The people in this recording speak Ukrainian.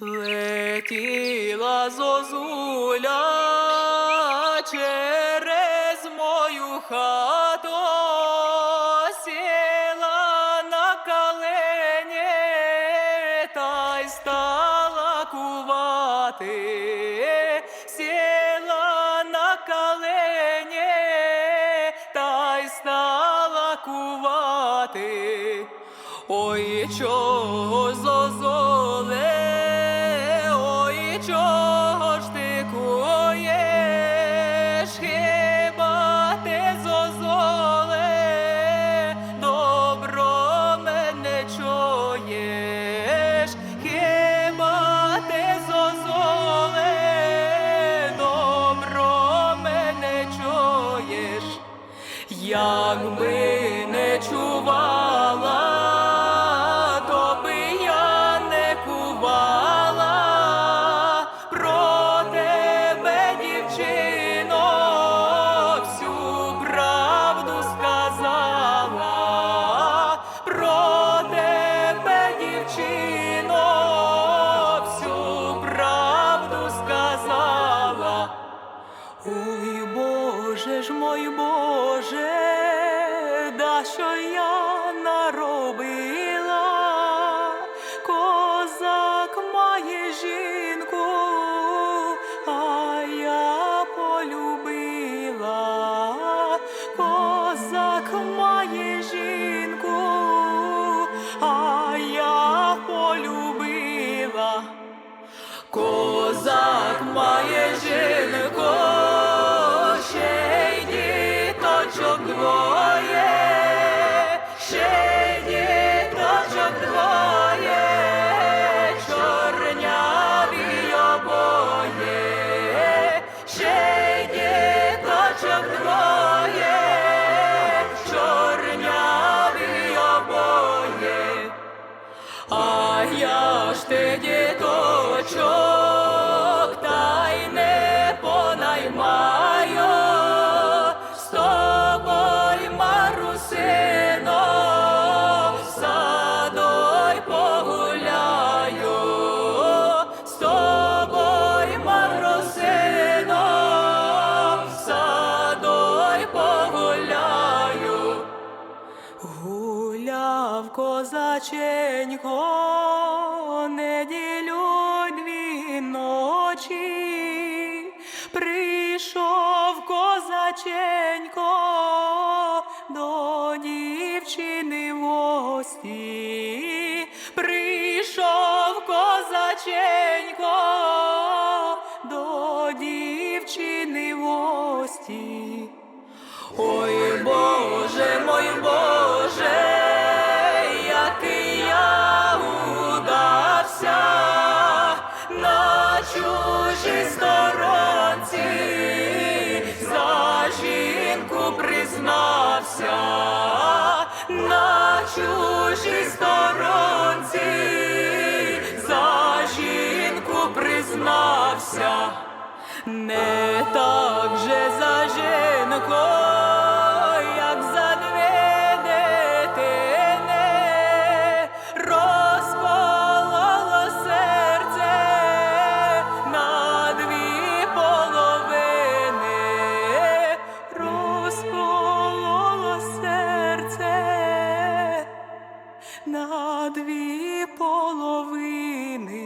Летіла зозуля через мою хату, сіла на колені та й стала кувати. Ой, чого Якби 说要 ти діточок, та й не понаймаю. З тобою, Марусино, садой погуляю, з тобою, Марусино, садой погуляю. Гуляв козаченько, неділю дві ночі, прийшов козаченько до дівчини в гості, прийшов козаченько до дівчини в гості. Ой, Боже, мой чужій сторонці, за жінку признався. Не так же за жінкою дві половини.